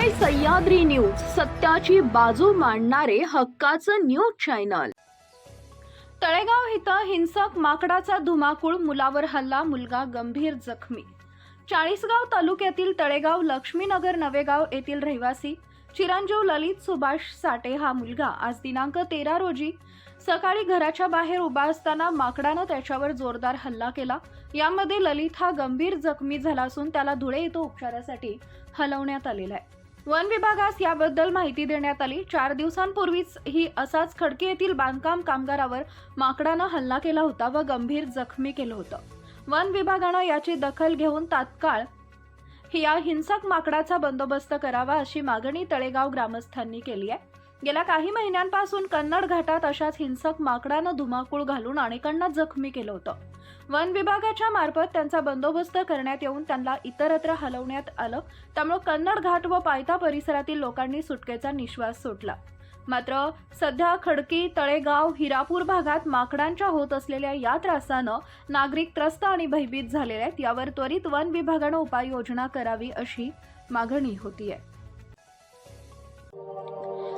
Sahyadri news सत्याची बाजू मांडणारे हक्काचं न्यूज चॅनल तळेगाव इथं हिंसक माकडाचा धुमाकूळ मुलावर हल्ला मुलगा गंभीर जखमी. चाळीसगाव तालुक्यातील तळेगाव लक्ष्मीनगर नवेगाव येथील रहिवासी चिरंजीव ललित सुभाष साठे हा मुलगा आज दिनांक तेरा रोजी सकाळी घराच्या बाहेर उभा असताना माकडानं त्याच्यावर जोरदार हल्ला केला. यामध्ये ललित हा गंभीर जखमी झाला असून त्याला धुळे इथं उपचारासाठी हलवण्यात आलेला आहे. वन विभागास याबद्दल माहिती देण्यात आली. चार दिवसांपूर्वीच ही असाच खडके येथील बांधकाम कामगारावर माकडानं हल्ला केला होता व गंभीर जखमी केलं होतं. वन विभागानं याची दखल घेऊन तात्काळ या हिंसक माकडाचा बंदोबस्त करावा अशी मागणी तळेगाव ग्रामस्थांनी केली आहे. गेल्या काही महिन्यांपासून कन्नड घाटात अशाच हिंसक माकडानं धुमाकूळ घालून अनेकांना जखमी केलं होतं. वन विभागाच्या मार्फत त्यांचा बंदोबस्त करण्यात येऊन त्यांना इतरत्र हलवण्यात आलं. त्यामुळे कन्नड घाट व पायथा परिसरातील लोकांनी सुटकेचा निश्वास सोडला. मात्र सध्या खडकी तळेगाव हिरापूर भागात माकडांच्या होत असलेल्या या त्रासानं नागरिक त्रस्त आणि भयभीत झालेले आहेत. यावर त्वरित वन विभागानं उपाययोजना करावी अशी मागणी होतीये.